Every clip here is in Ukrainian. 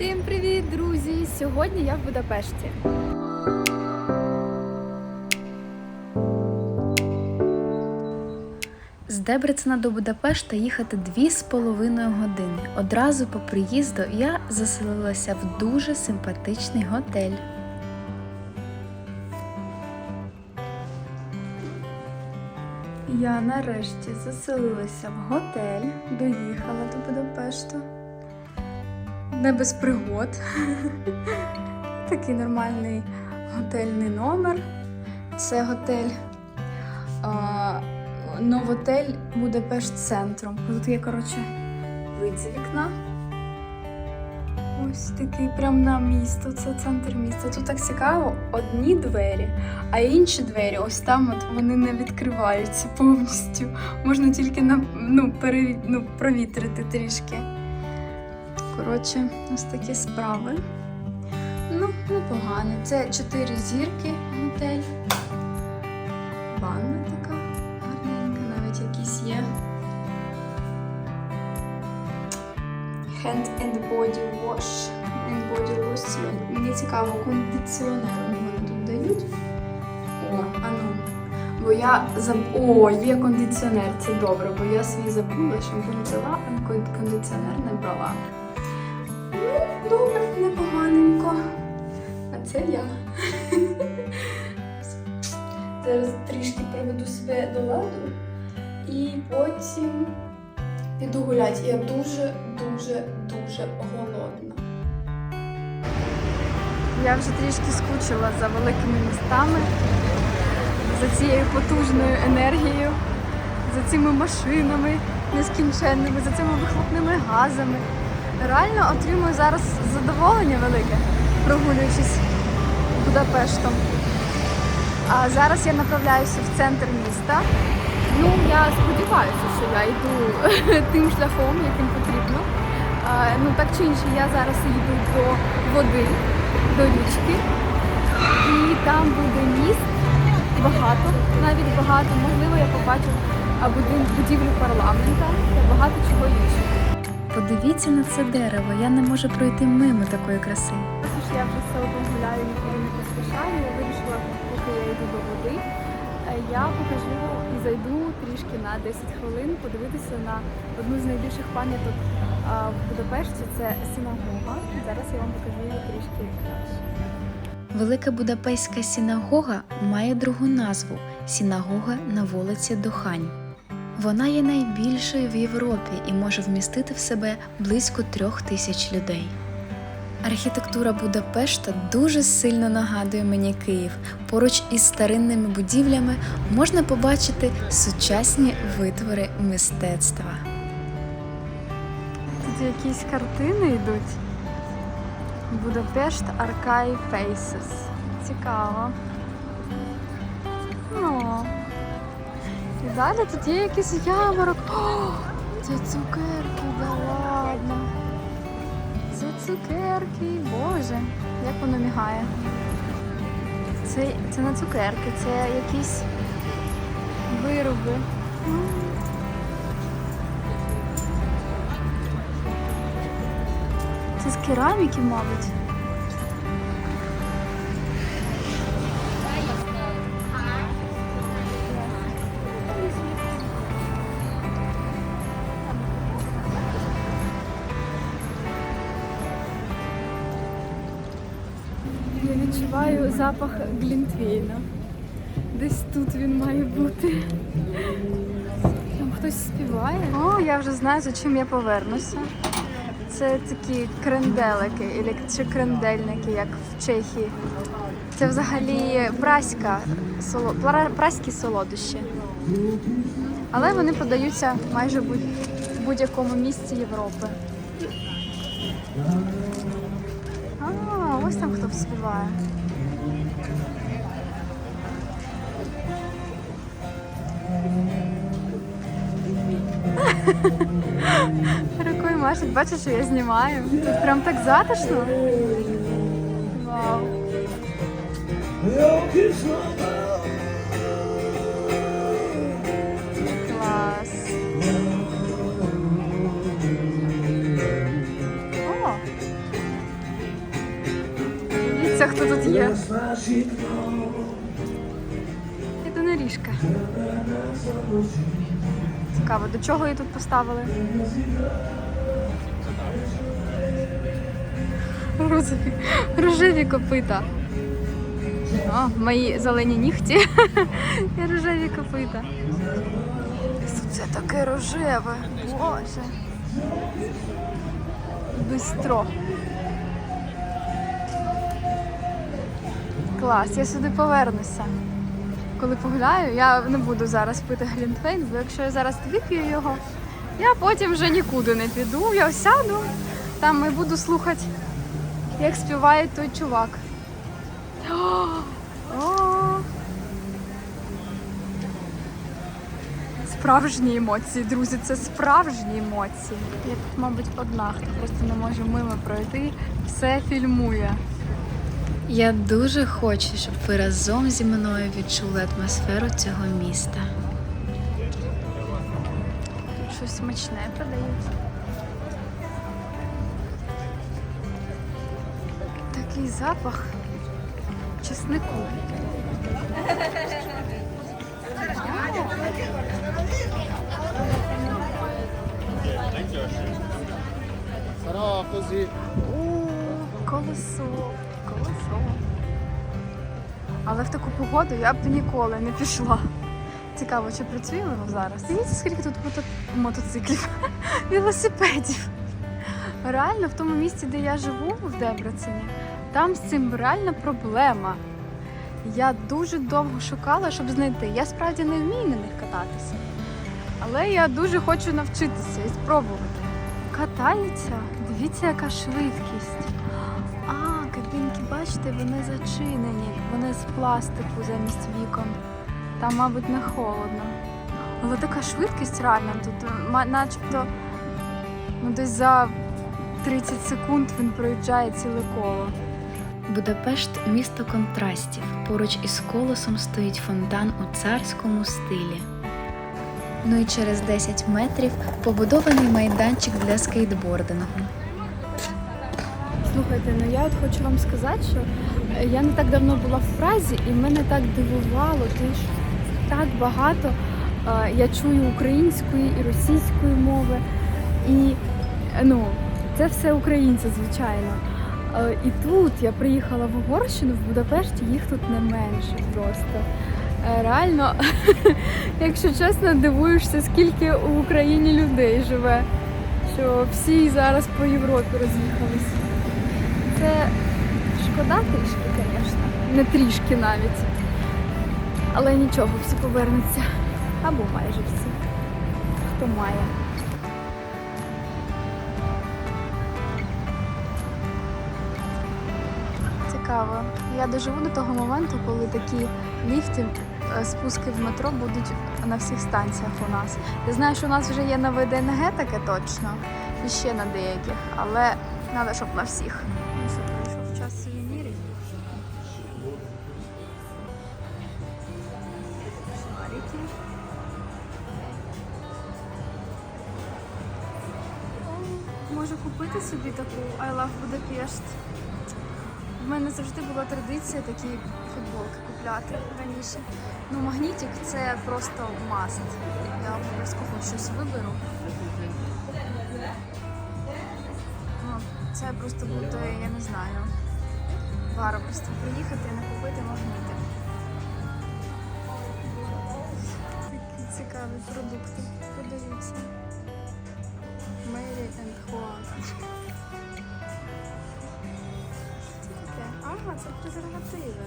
Всім привіт, друзі! Сьогодні я в Будапешті. З Дебрецена до Будапешта їхати дві з половиною години. Одразу по приїзду я заселилася в дуже симпатичний готель. Я нарешті заселилася в готель, доїхала до Будапешту. Не без пригод. Такий нормальний готельний номер. Це готель Новотель Будапешт Центром. Тут є, коротше, вид з вікна. Ось такий прям на місто, це центр міста. Тут так цікаво, одні двері, а інші двері, ось там от вони не відкриваються повністю. Можна тільки на, ну, переві, ну, провітрити трішки. Коротше, ось такі справи. Ну, непогано. Це чотири зірки готель. Ванна така гарненька, навіть якісь є. Hand and body wash. And body lotion. Мені цікаво, кондиціонер вони тут дають. О, а ну. Бо я заб... О, є кондиціонер, це добре, бо я свій забула, шампунь взяла, а кондиціонер не брала. Ну, добре, непоганенько. А це я. Зараз трішки приведу себе до ладу і потім піду гуляти. Я дуже, дуже, дуже голодна. Я вже трішки скучила за великими містами, за цією потужною енергією, за цими машинами нескінченними, за цими вихлопними газами. Реально отримую зараз задоволення велике, прогулюючись Будапештом. А зараз я направляюся в центр міста. Ну, я сподіваюся, що я йду тим шляхом, яким потрібно. А, ну, так чи інше, я зараз їду до води, до річки. І там буде міст багато, навіть багато. Можливо, я побачу будівлю парламента та багато чого іншого. Подивіться на це дерево, я не можу пройти мимо такої краси. Ось я вже все одно гуляю, ніколи не поспішаю. Я вирішила, поки я йду до води, е, я покажу і зайду трішки на 10 хвилин подивитися на одну з найбільших пам'яток в Будапешті. Це синагога. Зараз я вам покажу її трішки краще. Велика Будапештська синагога має другу назву синагога на вулиці Дохань. Вона є найбільшою в Європі і може вмістити в себе близько трьох тисяч людей. Архітектура Будапешта дуже сильно нагадує мені Київ. Поруч із старинними будівлями можна побачити сучасні витвори мистецтва. Тут якісь картини йдуть. Будапешт Archive Faces. Цікаво. Ну. Далі тут є якийсь ярмарок. О, це цукерки, да ладно. Це цукерки, боже, як воно мігає. Це, це не цукерки, це якісь вироби. Це з кераміки, мабуть. Відчуваю запах глінтвейна. Десь тут він має бути. Там хтось співає. О, я вже знаю, за чим я повернуся. Це такі кренделики, чи крендельники, як в Чехії. Це взагалі праська, соло, праські солодощі. Але вони подаються майже в будь-якому місці Європи. Ось там хто співає. Рукою машуть, бачиш, що я знімаю. Тут прям так затишно. Вау. Тут є. Єдиноріжка. Цікаво, до чого її тут поставили? Розові, рожеві копита. О, мої зелені нігті і рожеві копита. Це таке рожеве. Боже. Бистро. Клас, я сюди повернуся. Коли погуляю, я не буду зараз пити глінтвейн, бо якщо я зараз вип'ю його, я потім вже нікуди не піду. Я сяду там і буду слухати, як співає той чувак. Справжні емоції, друзі, це справжні емоції. Я тут, мабуть, одна, хто просто не може мимо пройти, все фільмує. Я дуже хочу, щоб ви разом зі мною відчули атмосферу цього міста. Тут щось смачне продають. Такий запах чеснику. О, колесо, колесо. Але в таку погоду я б ніколи не пішла. Цікаво, чи працює воно зараз? Дивіться, скільки тут мото... мотоциклів, велосипедів. Реально, в тому місці, де я живу, в Дебрецені, там з цим реальна проблема. Я дуже довго шукала, щоб знайти. Я справді не вмію на них кататися. Але я дуже хочу навчитися і спробувати. Катаються, дивіться, яка швидкість. Бачите, вони зачинені, вони з пластику замість вікон. Там, мабуть, не холодно. Але така швидкість реально тут, начебто, ну десь за 30 секунд він проїжджає ціле коло. Будапешт місто контрастів. Поруч із колосом стоїть фонтан у царському стилі. Ну і через 10 метрів побудований майданчик для скейтбордингу. Слухайте, ну я от хочу вам сказати, що е, я не так давно була в Празі, і мене так дивувало, тому що так багато е, я чую української і російської мови. І е, ну, це все українці, звичайно. І тут я приїхала в Угорщину, в Будапешті, їх тут не менше просто. Реально, якщо чесно, дивуєшся, скільки в Україні людей живе, що всі зараз по Європі роз'їхалися. Це шкода трішки, звісно. Не трішки навіть. Але нічого, всі повернуться. Або майже всі. Хто має. Цікаво. Я доживу до того моменту, коли такі ліфти, е, спуски в метро будуть на всіх станціях у нас. Я знаю, що у нас вже є на ВДНГ таке точно, і ще на деяких, але треба, щоб на всіх. Традиція такі футболки купляти раніше. Ну, магнітик це просто маст. Я обов'язково щось виберу. Ну, це просто буде, я не знаю, вара просто приїхати і не купити магнітик. Такі цікаві продукти продаються. Мері and Хуан. Ага, це презервативи.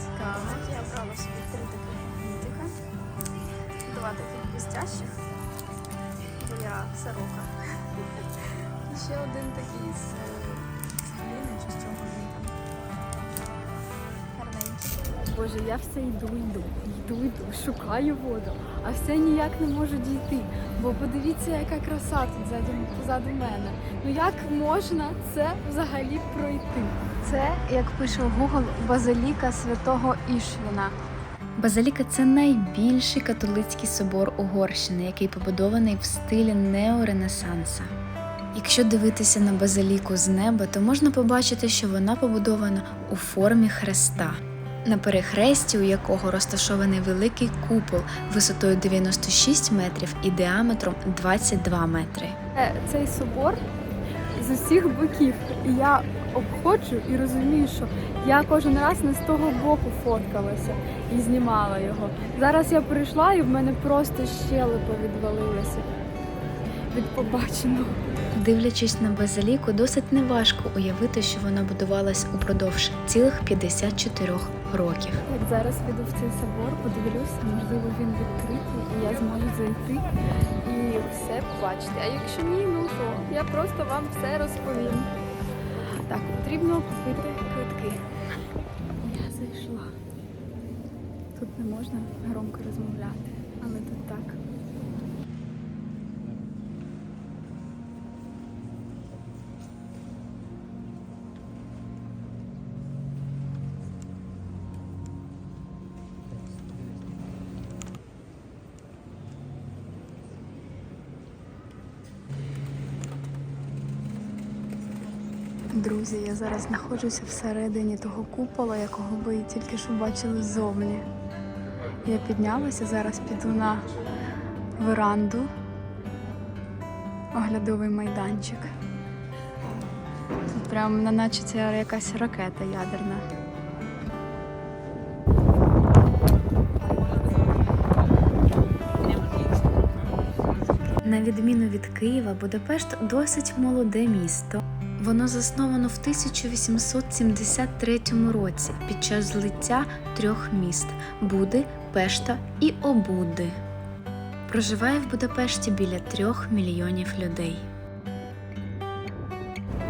Цікаво. Я брала собі три таких магнітика. Два таких блестящих. Бо я сорока. І ще один такий з, е, чи з чого він там. Гарненький. Боже, я все йду, йду, йду, йду, шукаю воду, а все ніяк не можу дійти. Бо подивіться, яка краса тут позаду, позаду мене. Ну як можна це взагалі пройти? Це, як пише Google, базиліка святого Ішвіна. Базиліка це найбільший католицький собор Угорщини, який побудований в стилі неоренесанса. Якщо дивитися на базиліку з неба, то можна побачити, що вона побудована у формі хреста, на перехресті, у якого розташований великий купол висотою 96 метрів і діаметром 22 метри. Е, Цей собор з усіх боків. Я обходжу і розумію, що я кожен раз не з того боку фоткалася і знімала його. Зараз я прийшла і в мене просто щелепа відвалилася від побаченого. Дивлячись на базиліку, досить неважко уявити, що вона будувалась упродовж цілих 54 років. Як зараз піду в цей собор, подивлюся, можливо, він відкритий, і я зможу зайти і все побачити. А якщо ні, ну то я просто вам все розповім. Так, потрібно купити квитки. Я зайшла. Тут не можна громко розмовляти, але тут так. Друзі, я зараз знаходжуся всередині того купола, якого ви тільки що бачили ззовні. Я піднялася, зараз піду на веранду, оглядовий майданчик. Тут прям наче це якась ракета ядерна. На відміну від Києва, Будапешт досить молоде місто. Воно засновано в 1873 році під час злиття трьох міст Буди, Пешта і Обуди. Проживає в Будапешті біля трьох мільйонів людей.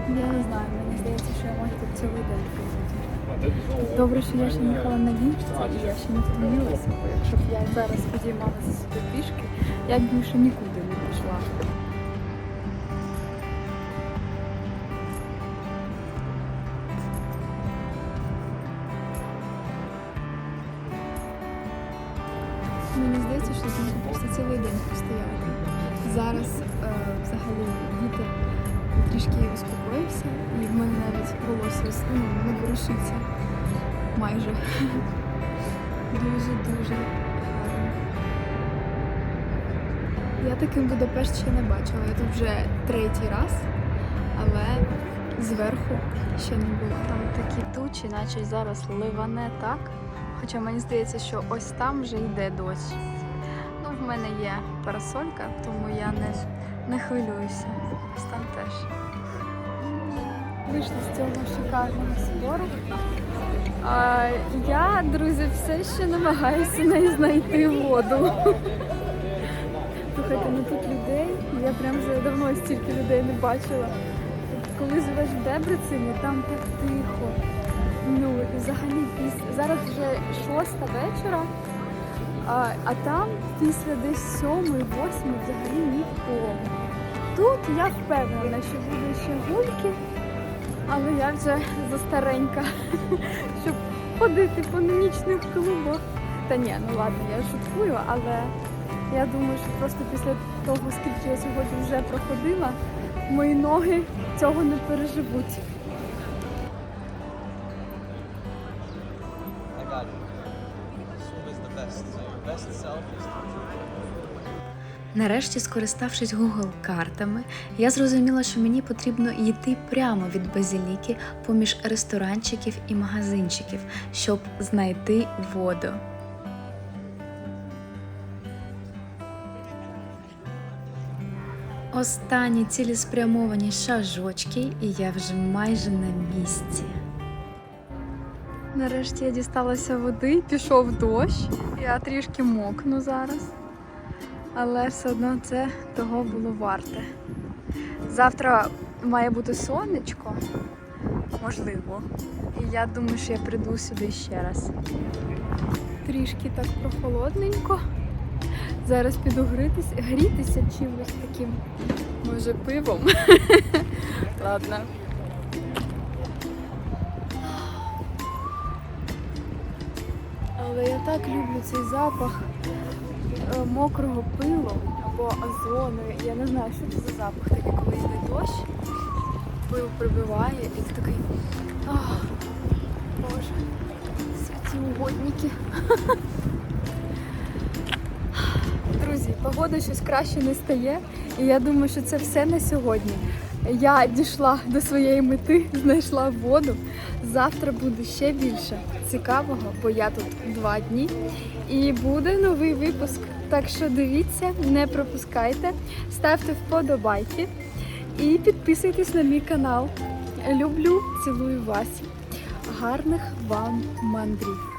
Я не знаю, мені здається, що я можу тут цілий день проводити. Добре, що я ще їхала на ліфті, і я ще не втомилася, бо якщо б я зараз підіймалася сюди пішки, я б більше нікуди ну, не ворушиться майже. Дуже-дуже гарно. Я таким Будапешт ще не бачила. Я тут вже третій раз, але зверху ще не була. Там такі тучі, наче зараз ливане так. Хоча мені здається, що ось там вже йде дощ. Ну, в мене є парасолька, тому я не, не хвилююся. Ось там теж. Вийшли з цього шикарного собору. А, я, друзі, все ще намагаюся не знайти воду. Слухайте, ну тут людей. Я прям вже давно стільки людей не бачила. Коли живеш в Дебрицині, там так тихо. Ну, взагалі після зараз вже шоста вечора, а, а там після десь сьомої, восьмої взагалі нікого. Тут я впевнена, що буде ще гульки, але я вже застаренька, щоб ходити по нічних клубах. Та ні, ну ладно, я шуткую, але я думаю, що просто після того, скільки я сьогодні вже проходила, мої ноги цього не переживуть. Нарешті, скориставшись Google картами, я зрозуміла, що мені потрібно йти прямо від базиліки поміж ресторанчиків і магазинчиків, щоб знайти воду. Останні цілеспрямовані шажочки, і я вже майже на місці. Нарешті я дісталася води, пішов дощ. Я трішки мокну зараз. Але все одно це того було варте. Завтра має бути сонечко, можливо. І я думаю, що я прийду сюди ще раз. Трішки так прохолодненько. Зараз піду грітися, грітися чимось таким, може, пивом. Ладно. Але я так люблю цей запах мокрого пива. або озону. Я не знаю, що це за запах такий, коли йде дощ, пил прибиває, і ти такий. Ах, Боже, святі угодники. Друзі, погода щось краще не стає, і я думаю, що це все на сьогодні. Я дійшла до своєї мети, знайшла воду. Завтра буде ще більше цікавого, бо я тут два дні. І буде новий випуск. Так що дивіться, не пропускайте, ставте вподобайки і підписуйтесь на мій канал. Люблю, цілую вас. Гарних вам мандрів!